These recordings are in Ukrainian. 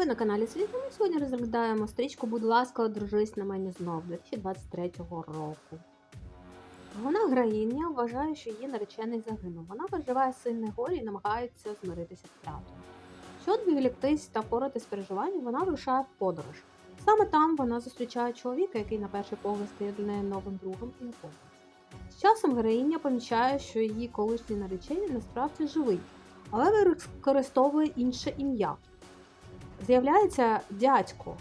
Ви на каналі Світло. Ми сьогодні розглядаємо стрічку Будь ласка, одружись на мені знов 2023 року. Вона героїня вважає, що її наречений загинув. Вона переживає сильне горе і намагається змиритися з втратою. Щоб відволіктись та впоратись з переживанням, вона вирушає в подорож. Саме там вона зустрічає чоловіка, який на перший погляд стає для неї новим другом і опорою. З часом героїня помічає, що її колишній наречений насправді живий, але використовує інше ім'я. З'являється дядько,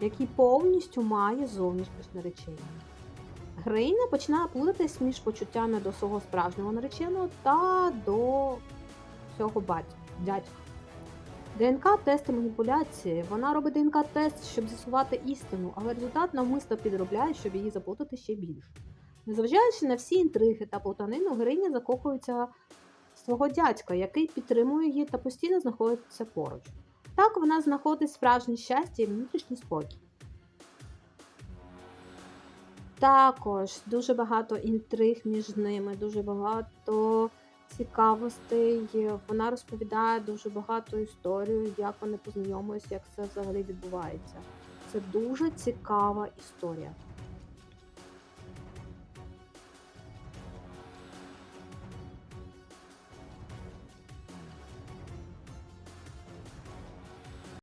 який повністю має зовнішність наречення. Героїня починає плутатись між почуттями до свого справжнього нареченого та до цього батька, дядька. ДНК-тест і маніпуляції. Вона робить ДНК-тест, щоб з'ясувати істину, але результат навмисно підробляє, щоб її заплутати ще більше. Незважаючи на всі інтриги та плутанину, героїня закохується в свого дядька, який підтримує її та постійно знаходиться поруч. Так вона знаходить справжнє щастя і внутрішній спокій. Також дуже багато інтриг між ними, дуже багато цікавостей. Вона розповідає дуже багато історію, як вони познайомилися, як це взагалі відбувається. Це дуже цікава історія.